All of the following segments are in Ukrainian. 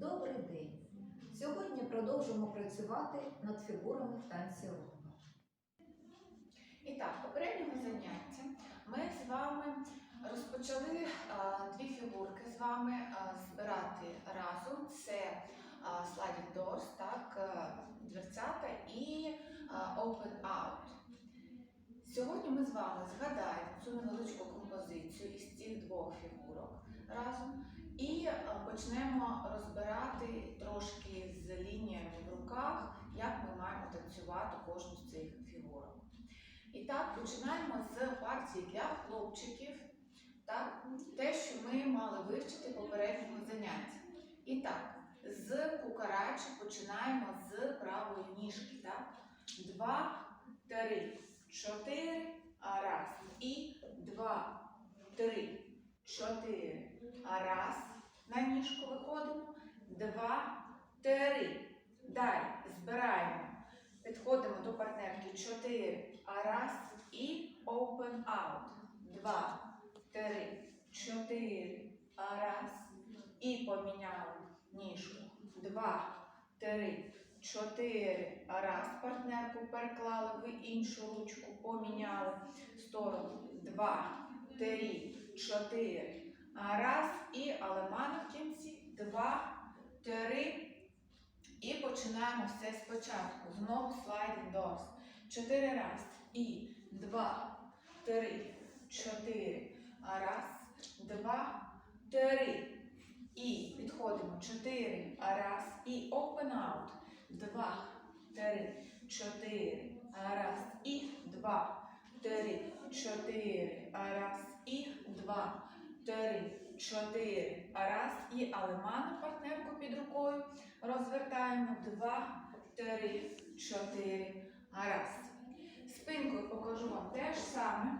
Добрий день! Сьогодні продовжимо працювати над фігурами в танці руху. І так, попереднього заняття ми з вами розпочали а, дві фігурки з вами а, збирати разом. Це а, sliding doors, так, дверцята і а, open out. Сьогодні ми з вами згадаємо цю невеличку композицію із цих двох фігурок разом і почнемо розбирати трошки з лініями в руках, як ми маємо танцювати кожну з цих фігурок. І так, починаємо з партії для хлопчиків, так, те, що ми мали вивчити попереднього заняття. І так, з кукарачі починаємо з правої ніжки. Так? Два, три, чотири, раз. І два, три, чотири, раз. На ніжку виходимо. Два, три. Далі збираємо. Підходимо до партнерки 4, а раз і open out. 2, 3, 4, а раз. І поміняли ніжку. 2, 3, 4, а раз. Партнерку переклали в іншу ручку, поміняли сторону. 2, 3, 4, а раз. І алемана в кінці. 2, 3, і починаємо все спочатку. Знову sliding doors. Чотири раз. І два, три, чотири. Раз, два, три. І підходимо. Чотири. Раз. І open out. Два, три, чотири. Раз. І два, три, чотири. Раз. І два, три, чотири. Раз. І алеману партнерку під рукою. Розвертаємо два, три, чотири. Гаразд. Спинкою покажу вам те ж саме.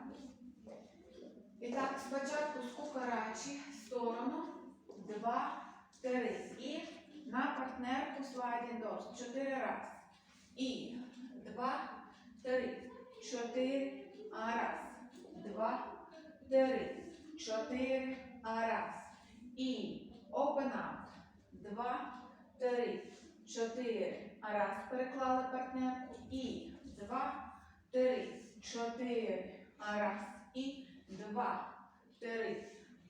І так, спочатку з кукарачі сторону. Два, три. І на партнерку sliding doors. Чотири раз. І два, три, чотири. Раз. Два, три, чотири. Раз. І open out. Два, три, чотири. Раз переклали партнерку. І два, три, чотири. Раз. І два, три.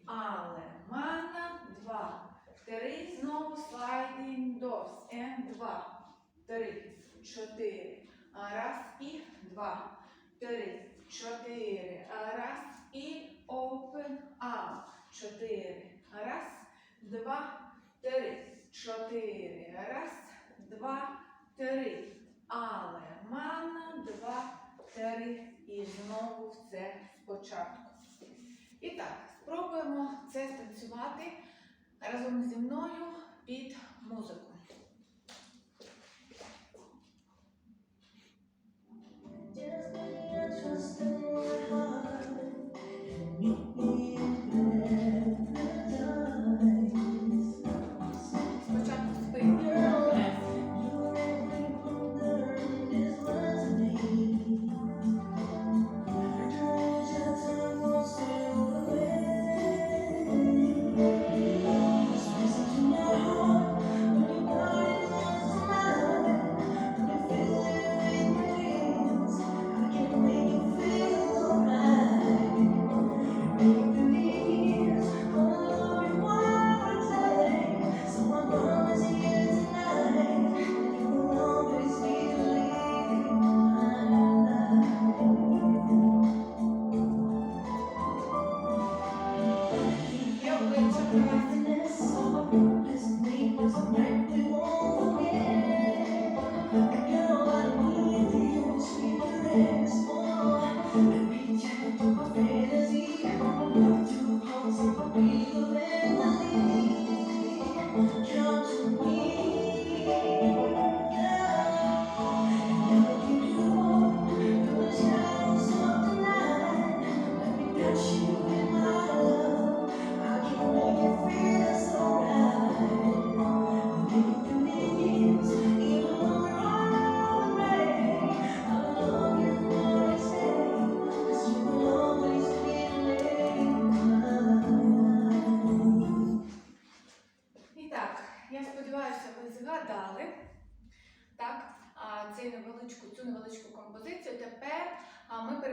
Але мана. Два, три. Знову sliding doors. And два, три, чотири. Раз. І два, три, чотири. Раз. І open out. Чотири. А раз. Два, три чотири. Раз, два, три. Але мана, два, три. І знову все спочатку. І так, спробуємо це станцювати разом зі мною під музику.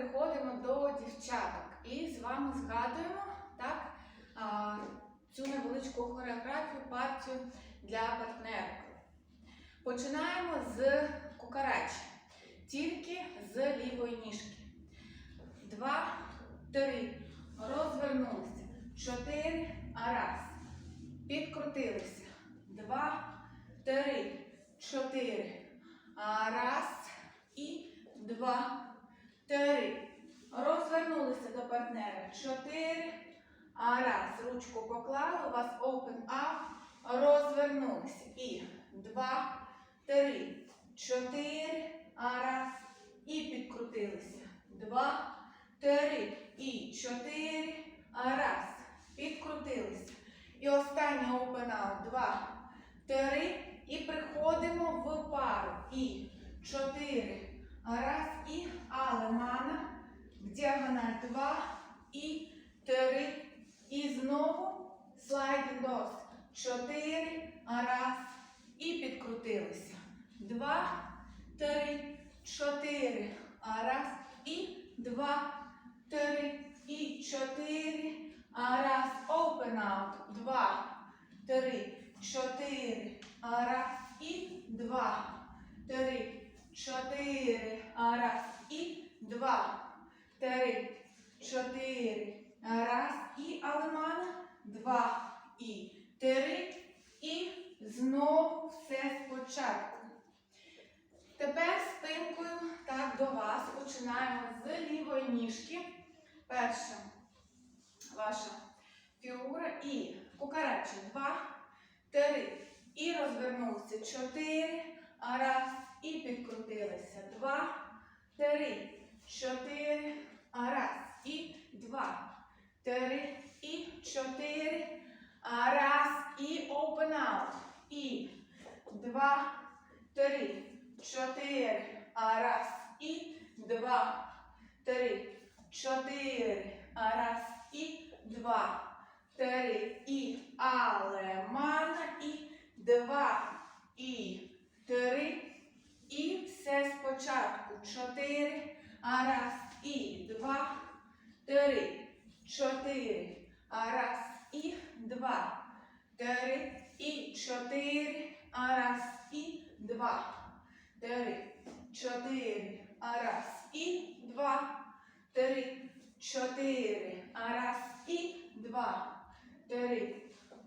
Переходимо до дівчаток і з вами згадуємо так, цю невеличку хореографію, партію для партнерів. Починаємо з кукарачі, тільки з лівої ніжки. Два, три. Розвернулися. Чотири. Раз. Підкрутилися. Два, три, чотири. Раз. І два, три. Розвернулися до партнера. Чотири. А раз. Ручку поклали. У вас open up. Розвернулися. І два, три, чотири. Раз. І підкрутилися. Два, три і чотири. Раз. Підкрутилися. І останнє open out. Два, три. І приходимо в пару. І чотири. Раз. І алемана. В діагональ. Два. І три. І знову слайдинг дос. Чотири. Раз. І підкрутилися. Два, три, чотири. Раз. І два, три і чотири. Раз. Open out. Два, три, чотири. Раз. І два, три, чотири. Раз. І два, три, чотири. Раз. І алемана. Два і три. І знову все спочатку. Тепер спинкою так до вас починаємо з лівої ніжки. Перша ваша фігура і кукарачі. Два, три. І розвернулися. Чотири. Раз. І підкрутилися. Два, три, чотири. Раз. І два, три. І чотири. Раз. І open out. І два, три, чотири. Раз. І два, три, чотири. Раз. І два, три. І алемана. І два, і три. І все спочатку. Чотири. Раз. І два, три, чотири. Раз. І два, три. І чотири. Раз. І два, три, чотири. Раз. І два, три, чотири. Раз. І два, три.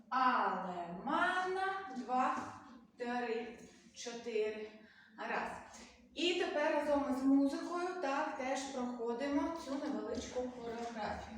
Алемана. Два, три, чотири. Раз. І тепер разом з музикою так теж проходимо цю невеличку хореографію.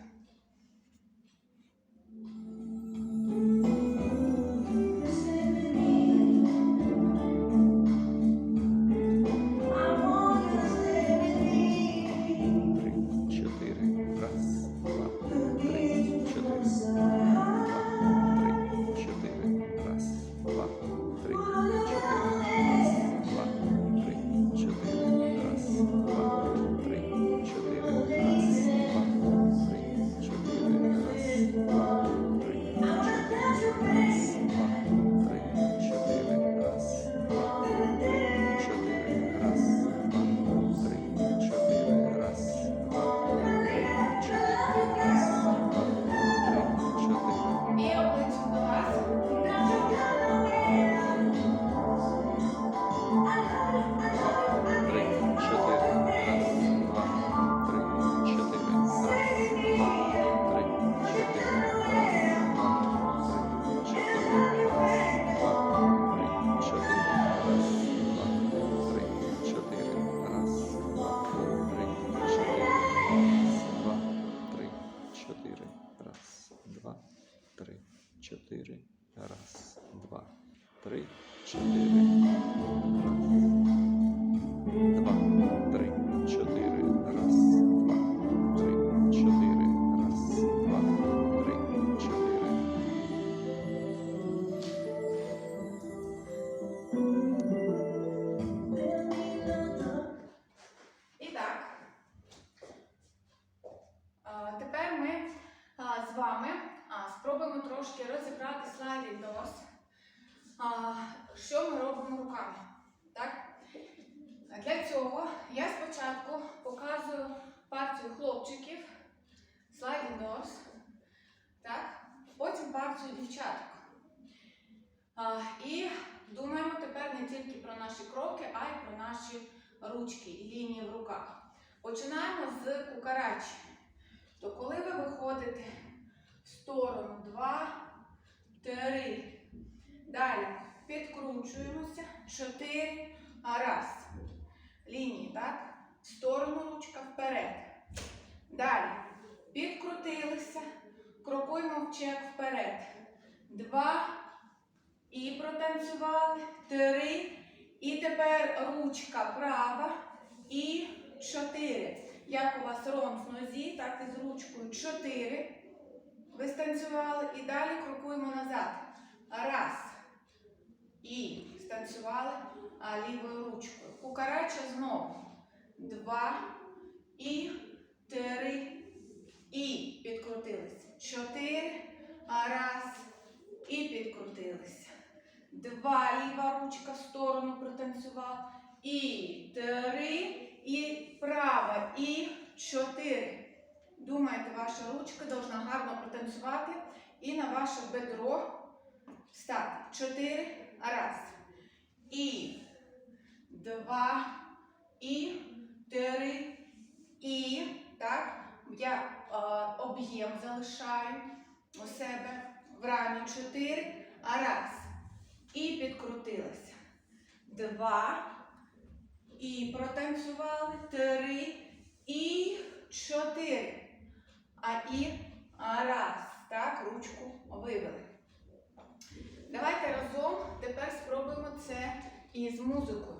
Потім дівчаток. І думаємо тепер не тільки про наші кроки, а й про наші ручки і лінії в руках. Починаємо з кукарачі. То коли ви виходите в сторону 2, 3, далі підкручуємося, 4, а раз. Лінії, так? В сторону ручка вперед. Далі підкрутилися, крокуємо в чек вперед. Два. І протанцювали. Три. І тепер ручка права. І чотири. Як у вас ром в нозі, так і з ручкою. Чотири. Ви станцювали. І далі крокуємо назад. Раз. І станцювали лівою ручкою. Кукарача знову. Два. І три. І підкрутилися. Чотири. Раз. І підкрутилися. Два. Ліва ручка в сторону протанцювала. І три. І права. І чотири. Думайте, ваша ручка должна гарно протанцювати і на ваше бедро встати. Чотири. Раз. І два. І три. І так. Я е, об'єм залишаю у себе в рамі 4, а раз. І підкрутилася. Два. І протанцювали. Три. І чотири. А і раз. Так, ручку вивели. Давайте разом тепер спробуємо це із музикою.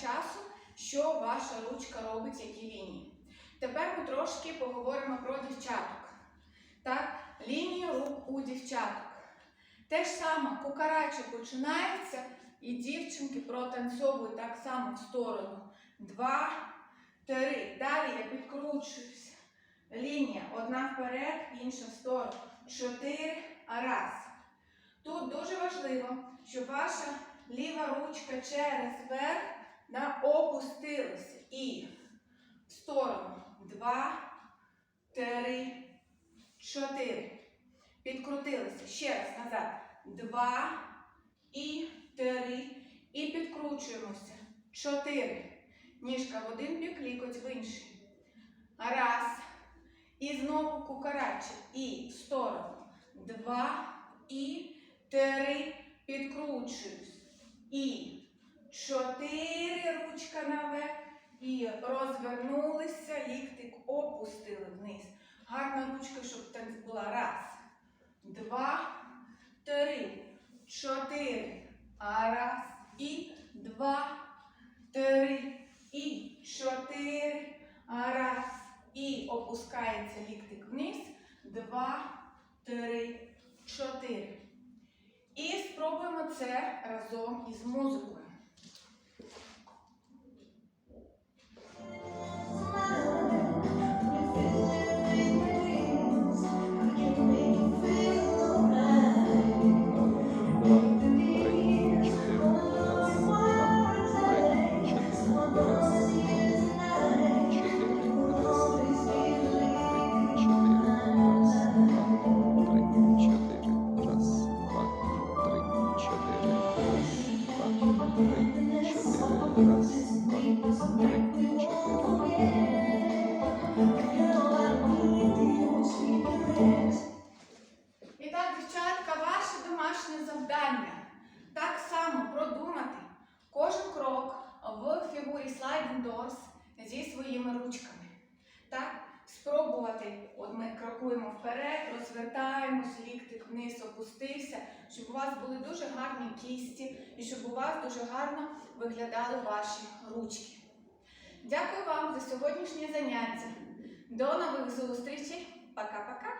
Часу, що ваша ручка робить, які лінії. Тепер ми трошки поговоримо про дівчаток. Так, лінії рук у дівчаток. Те ж саме кукарача починається, і дівчинки протанцьовують так само в сторону. Два, Три. Далі я підкручуюся. Лінія. Одна вперед, інша в сторону. Чотири. Раз. Тут дуже важливо, щоб ваша ліва ручка через верх да, опустилася. І в сторону. Два, три, чотири. Підкрутилися. Ще раз назад. Два і три. І підкручуємося. Чотири. Ніжка в один бік, лікоть в інший. Раз. І знову кукарачі. І в сторону. Два. І три. Підкручуюсь. І чотири. Ручка наверх. І розвернулися. Ліктик опустили вниз. Гарна ручка, щоб так була. Раз. Два. Три. Чотири. А раз. І два. Три. І чотири. А раз. І опускається ліктик вниз. Два, три, чотири. І спробуємо це разом із музикою. завдання. Так само продумати кожен крок в фігурі sliding doors зі своїми ручками. Так, Спробувати, от ми крокуємо вперед, розвертаємось, ліктик вниз опустився, щоб у вас були дуже гарні кісті і щоб у вас дуже гарно виглядали ваші ручки. Дякую вам за сьогоднішнє заняття. До нових зустрічей. Пока-пока!